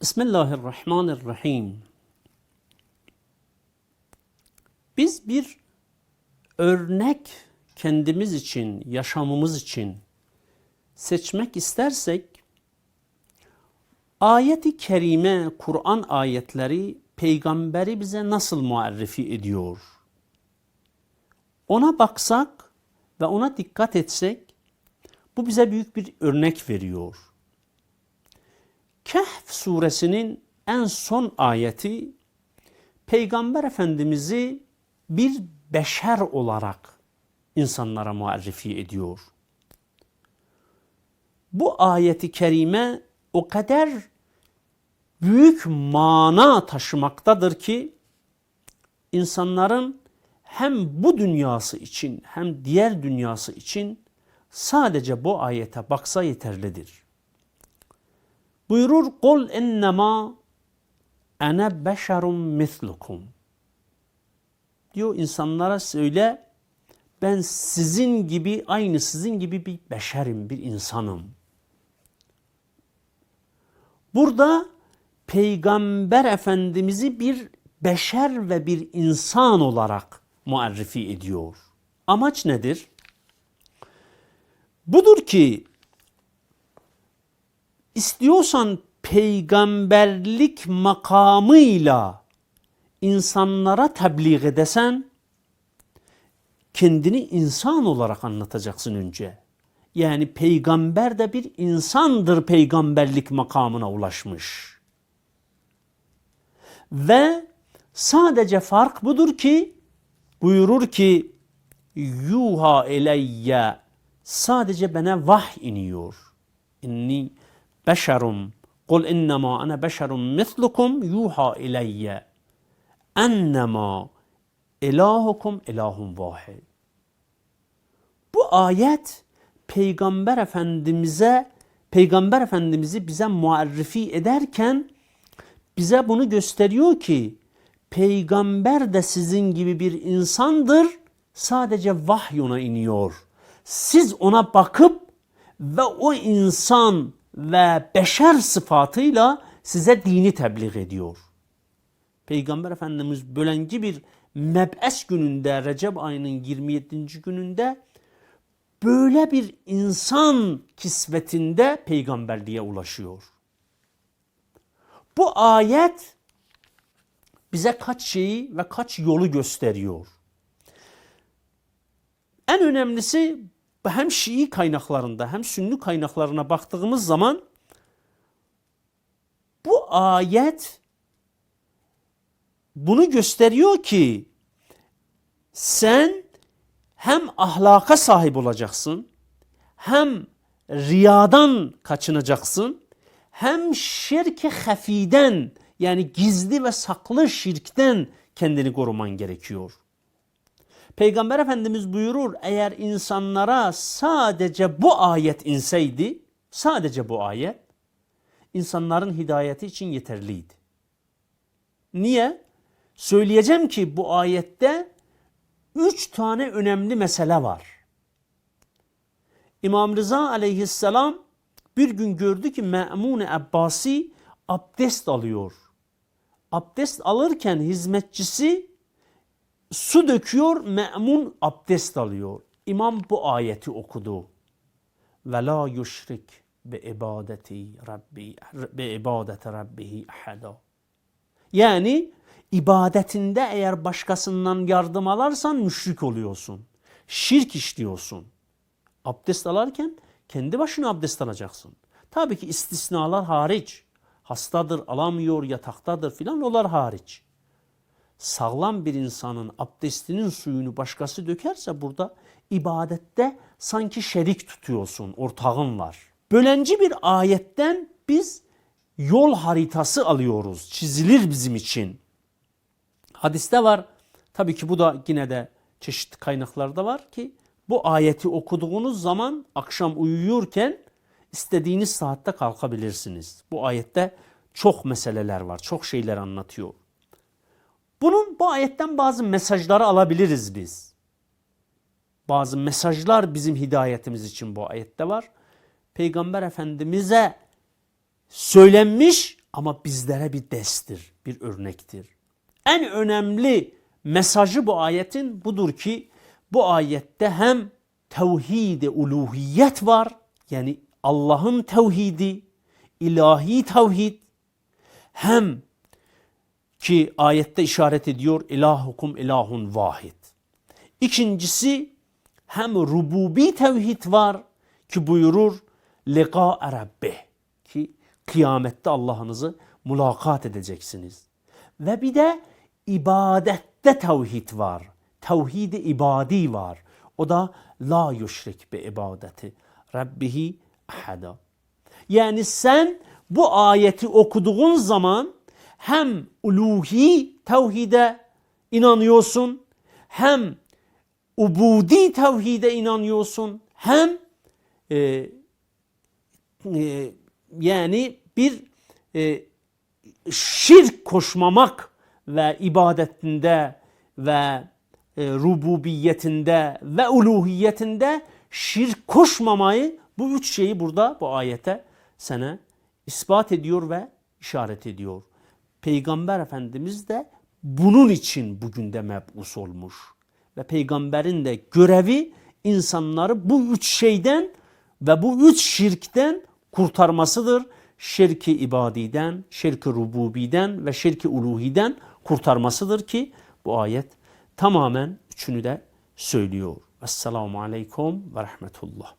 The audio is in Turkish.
Bismillahirrahmanirrahim. Biz bir örnek kendimiz için, yaşamımız için seçmek istersek ayeti kerime, Kur'an ayetleri peygamberi bize nasıl muarrifi ediyor? Ona baksak ve ona dikkat etsek bu bize büyük bir örnek veriyor. Kehf suresinin en son ayeti Peygamber Efendimiz'i bir beşer olarak insanlara muarrifi ediyor. Bu ayeti kerime o kadar büyük mana taşımaktadır ki insanların hem bu dünyası için hem diğer dünyası için sadece bu ayete baksa yeterlidir. Buyurur kul innema ene beşerum mislukum. Diyor insanlara söyle ben sizin gibi aynı sizin gibi bir beşerim, bir insanım. Burada Peygamber Efendimiz'i bir beşer ve bir insan olarak muarrifi ediyor. Amaç nedir? Budur ki istiyorsan peygamberlik makamıyla insanlara tebliğ edesen kendini insan olarak anlatacaksın önce. Yani peygamber de bir insandır peygamberlik makamına ulaşmış. Ve sadece fark budur ki buyurur ki yuha eleyye sadece bana vah iniyor. İnni beşerum kul innema ana beşerum mislukum yuha ileyye ennema ilahukum ilahun vahid. Bu ayet Peygamber Efendimiz'e Peygamber Efendimiz'i bize muarrifi ederken bize bunu gösteriyor ki peygamber de sizin gibi bir insandır. Sadece vahiy ona iniyor. Siz ona bakıp ve o insan ve beşer sıfatıyla size dini tebliğ ediyor. Peygamber Efendimiz bölenci bir mebes gününde Recep ayının 27. gününde böyle bir insan kisvetinde peygamberliğe ulaşıyor. Bu ayet bize kaç şeyi ve kaç yolu gösteriyor. En önemlisi hem Şii kaynaklarında hem Sünni kaynaklarına baktığımız zaman bu ayet bunu gösteriyor ki sen hem ahlaka sahip olacaksın hem riyadan kaçınacaksın hem şirke hafiden yani gizli ve saklı şirkten kendini koruman gerekiyor. Peygamber Efendimiz buyurur eğer insanlara sadece bu ayet inseydi, sadece bu ayet insanların hidayeti için yeterliydi. Niye? Söyleyeceğim ki bu ayette üç tane önemli mesele var. İmam Rıza aleyhisselam bir gün gördü ki Me'mune Abbasi abdest alıyor. Abdest alırken hizmetçisi su döküyor, me'mun abdest alıyor. İmam bu ayeti okudu. Ve la yuşrik bi ibadeti rabbi bi ibadeti rabbihi ahada. Yani ibadetinde eğer başkasından yardım alarsan müşrik oluyorsun. Şirk işliyorsun. Abdest alarken kendi başına abdest alacaksın. Tabii ki istisnalar hariç. Hastadır, alamıyor, yataktadır filan onlar hariç. Sağlam bir insanın abdestinin suyunu başkası dökerse burada ibadette sanki şerik tutuyorsun, ortağın var. Bölenci bir ayetten biz yol haritası alıyoruz. Çizilir bizim için. Hadiste var. Tabii ki bu da yine de çeşitli kaynaklarda var ki bu ayeti okuduğunuz zaman akşam uyuyorken istediğiniz saatte kalkabilirsiniz. Bu ayette çok meseleler var, çok şeyler anlatıyor. Bunun bu ayetten bazı mesajları alabiliriz biz. Bazı mesajlar bizim hidayetimiz için bu ayette var. Peygamber Efendimiz'e söylenmiş ama bizlere bir destir, bir örnektir. En önemli mesajı bu ayetin budur ki bu ayette hem tevhid-i uluhiyet var yani Allah'ın tevhidi, ilahi tevhid hem ki ayette işaret ediyor ilahukum ilahun vahid. İkincisi hem rububi tevhid var ki buyurur liqa rabbih ki kıyamette Allah'ınızı mulakat edeceksiniz. Ve bir de ibadette tevhid var. Tevhid-i ibadi var. O da la yuşrik bi ibadeti rabbihi ahada. Yani sen bu ayeti okuduğun zaman hem uluhi tevhide inanıyorsun hem ubudi tevhide inanıyorsun hem e, e, yani bir e, şirk koşmamak ve ibadetinde ve e, rububiyetinde ve uluhiyetinde şirk koşmamayı bu üç şeyi burada bu ayete sana ispat ediyor ve işaret ediyor. Peygamber Efendimiz de bunun için bugün de mebus olmuş. Ve peygamberin de görevi insanları bu üç şeyden ve bu üç şirkten kurtarmasıdır. Şirki ibadiden, şirki rububiden ve şirki uluhiden kurtarmasıdır ki bu ayet tamamen üçünü de söylüyor. Esselamu Aleyküm ve Rahmetullah.